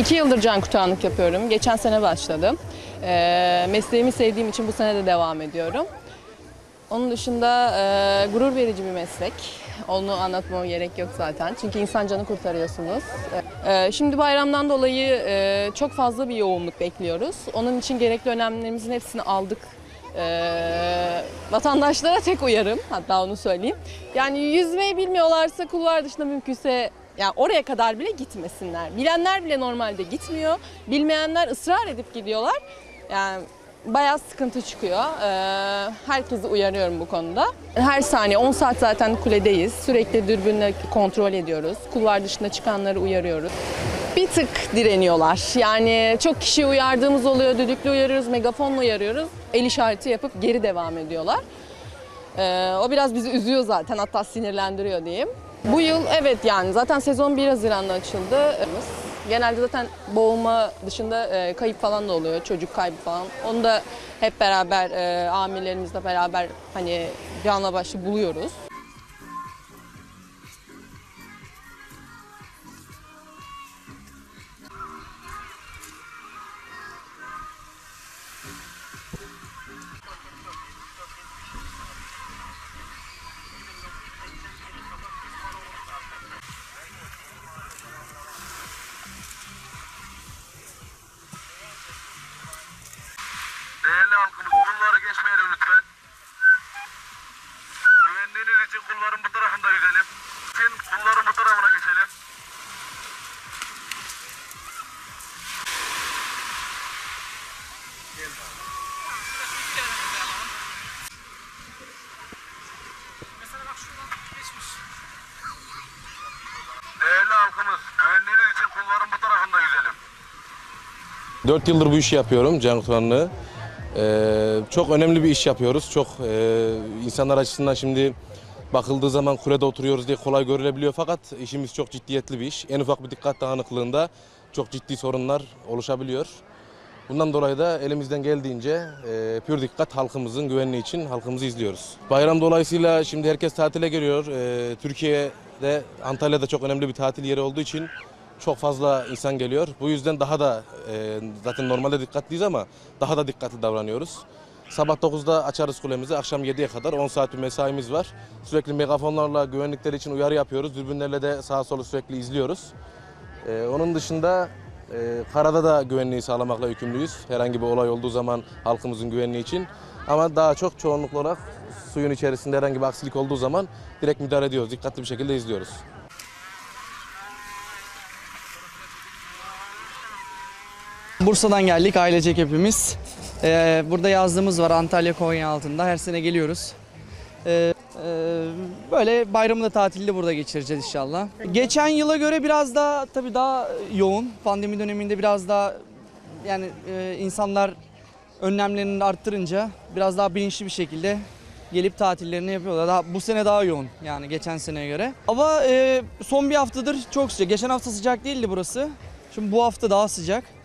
İki yıldır can kurtaranlık yapıyorum. Geçen sene başladım. Ee, mesleğimi sevdiğim için bu sene de devam ediyorum. Onun dışında e, gurur verici bir meslek. Onu anlatmama gerek yok zaten. Çünkü insan canı kurtarıyorsunuz. Ee, şimdi bayramdan dolayı e, çok fazla bir yoğunluk bekliyoruz. Onun için gerekli önlemlerimizin hepsini aldık. Ee, vatandaşlara tek uyarım, hatta onu söyleyeyim. Yani yüzmeyi bilmiyorlarsa kulvar dışında mümkünse yani oraya kadar bile gitmesinler. Bilenler bile normalde gitmiyor. Bilmeyenler ısrar edip gidiyorlar. Yani bayağı sıkıntı çıkıyor. Ee, herkesi uyarıyorum bu konuda. Her saniye 10 saat zaten kuledeyiz. Sürekli dürbünle kontrol ediyoruz. Kulvar dışında çıkanları uyarıyoruz. Bir tık direniyorlar. Yani çok kişi uyardığımız oluyor. Düdüklü uyarıyoruz, megafonla uyarıyoruz. El işareti yapıp geri devam ediyorlar. Ee, o biraz bizi üzüyor zaten hatta sinirlendiriyor diyeyim. Bu yıl evet yani zaten sezon 1 Haziran'da açıldı. Genelde zaten boğulma dışında e, kayıp falan da oluyor, çocuk kaybı falan. Onu da hep beraber e, amirlerimizle beraber hani canla başlı buluyoruz. Kulları geçmeyelim lütfen. Güvenliğiniz için kulların bu tarafında yüzelim. Için kulların bu tarafına geçelim. Değerli halkımız, güvenliğiniz için kulların bu tarafında yüzelim. 4 yıldır bu işi yapıyorum can kurtaranlığı. Ee, çok önemli bir iş yapıyoruz. Çok e, insanlar açısından şimdi bakıldığı zaman kulede oturuyoruz diye kolay görülebiliyor fakat işimiz çok ciddiyetli bir iş. En ufak bir dikkat dağınıklığında çok ciddi sorunlar oluşabiliyor. Bundan dolayı da elimizden geldiğince e, pür dikkat halkımızın güvenliği için halkımızı izliyoruz. Bayram dolayısıyla şimdi herkes tatile geliyor. E, Türkiye'de Antalya'da çok önemli bir tatil yeri olduğu için çok fazla insan geliyor. Bu yüzden daha da e, zaten normalde dikkatliyiz ama daha da dikkatli davranıyoruz. Sabah 9'da açarız kulemizi, akşam 7'ye kadar 10 saat bir mesaimiz var. Sürekli megafonlarla güvenlikleri için uyarı yapıyoruz. Dürbünlerle de sağa solu sürekli izliyoruz. Ee, onun dışında e, karada da güvenliği sağlamakla yükümlüyüz. Herhangi bir olay olduğu zaman halkımızın güvenliği için. Ama daha çok çoğunlukla olarak suyun içerisinde herhangi bir aksilik olduğu zaman direkt müdahale ediyoruz. Dikkatli bir şekilde izliyoruz. Bursa'dan geldik ailecek hepimiz. Ee, burada yazlığımız var Antalya Konya altında. Her sene geliyoruz. Ee, e, böyle bayramı da tatilde burada geçireceğiz inşallah. Geçen yıla göre biraz daha tabii daha yoğun. Pandemi döneminde biraz daha yani e, insanlar önlemlerini arttırınca biraz daha bilinçli bir şekilde gelip tatillerini yapıyorlar. Daha, bu sene daha yoğun yani geçen seneye göre. Ama e, son bir haftadır çok sıcak. Geçen hafta sıcak değildi burası. Şimdi bu hafta daha sıcak.